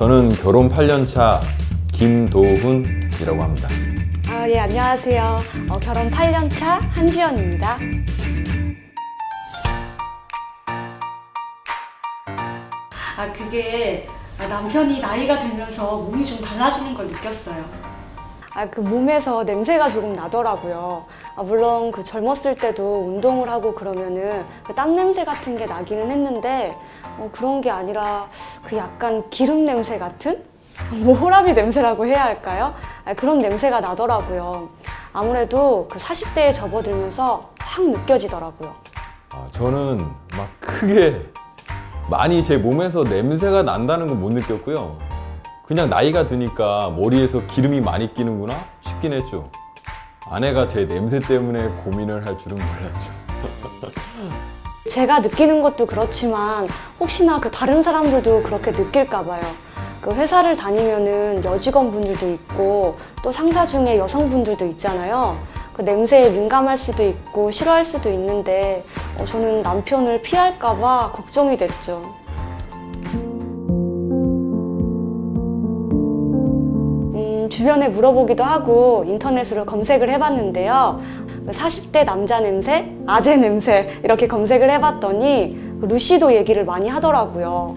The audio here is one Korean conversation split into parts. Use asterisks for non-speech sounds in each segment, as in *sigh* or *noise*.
저는 결혼 8년 차 김도훈이라고 합니다. 아, 예, 안녕하세요. 어, 결혼 8년 차 한주연입니다. 아, 그게 남편이 나이가 들면서 몸이 좀 달라지는 걸 느꼈어요. 아, 그 몸에서 냄새가 조금 나더라고요. 아, 물론 그 젊었을 때도 운동을 하고 그러면은 그 땀 냄새 같은 게 나기는 했는데 어, 그런 게 아니라 그 약간 기름 냄새 같은? 뭐 호라비 냄새라고 해야 할까요? 아, 그런 냄새가 나더라고요. 아무래도 그 40대에 접어들면서 확 느껴지더라고요. 아, 저는 막 크게 많이 제 몸에서 냄새가 난다는 건 못 느꼈고요. 그냥 나이가 드니까 머리에서 기름이 많이 끼는구나 싶긴 했죠. 아내가 제 냄새 때문에 고민을 할 줄은 몰랐죠. *laughs* 제가 느끼는 것도 그렇지만 혹시나 그 다른 사람들도 그렇게 느낄까 봐요. 그 회사를 다니면은 여직원분들도 있고 또 상사 중에 여성분들도 있잖아요. 그 냄새에 민감할 수도 있고 싫어할 수도 있는데 어, 저는 남편을 피할까 봐 걱정이 됐죠. 주변에 물어보기도 하고 인터넷으로 검색을 해봤는데요. 그 40대 남자 냄새, 아재 냄새 이렇게 검색을 해봤더니 그 루시도 얘기를 많이 하더라고요.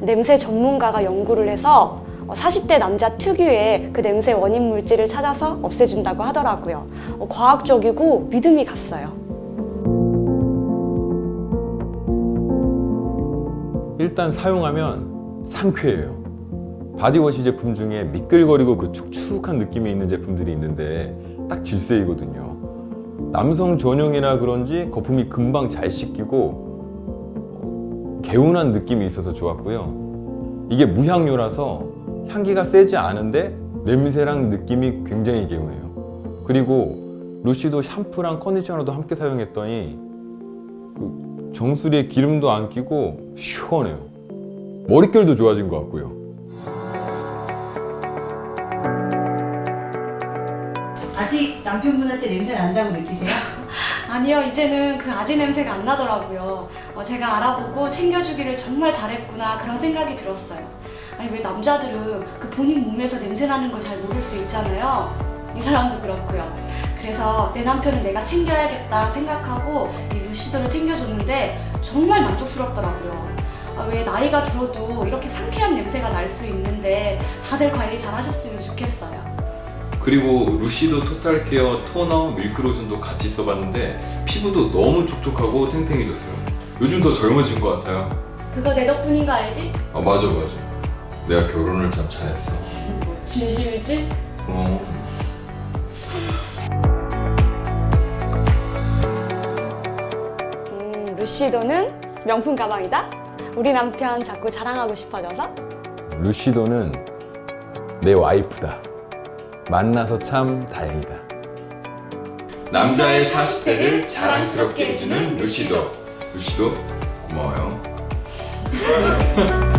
냄새 전문가가 연구를 해서 40대 남자 특유의 그 냄새 원인 물질을 찾아서 없애준다고 하더라고요. 어, 과학적이고 믿음이 갔어요. 일단 사용하면 상쾌해요. 바디워시 제품 중에 미끌거리고 그 축축한 느낌이 있는 제품들이 있는데 딱 질색이거든요. 남성 전용이라 그런지 거품이 금방 잘 씻기고 어, 개운한 느낌이 있어서 좋았고요. 이게 무향료라서 향기가 세지 않은데 냄새랑 느낌이 굉장히 개운해요. 그리고 루시도 샴푸랑 컨디셔너도 함께 사용했더니 그 정수리에 기름도 안 끼고 시원해요. 머릿결도 좋아진 것 같고요. 아직 남편분한테 냄새 난다고 느끼세요? *laughs* 아니요, 이제는 그 아재 냄새가 안 나더라고요. 어, 제가 알아보고 챙겨주기를 정말 잘했구나 그런 생각이 들었어요. 아니 왜 남자들은 그 본인 몸에서 냄새 나는 걸 잘 모를 수 있잖아요. 이 사람도 그렇고요. 그래서 내 남편은 내가 챙겨야겠다 생각하고 이 루시드를 챙겨줬는데 정말 만족스럽더라고요. 아, 왜 나이가 들어도 이렇게 상쾌한 냄새가 날 수 있는데 다들 관리 잘 하셨으면 좋겠어요. 그리고 루시도 토탈 케어 토너 밀크로션도 같이 써봤는데 피부도 너무 촉촉하고 탱탱해졌어요. 요즘 더 젊어진 것 같아요. 그거 내 덕분인 거 알지? 아 맞아 맞아. 내가 결혼을 참 잘했어. 진심이지? 어. 음, 루시도는 명품 가방이다? 우리 남편 자꾸 자랑하고 싶어져서? 루시도는 내 와이프다. 만나서 참 다행이다. 남자의 40대를 자랑스럽게 해주는 루시도. 루시도 고마워요. *laughs*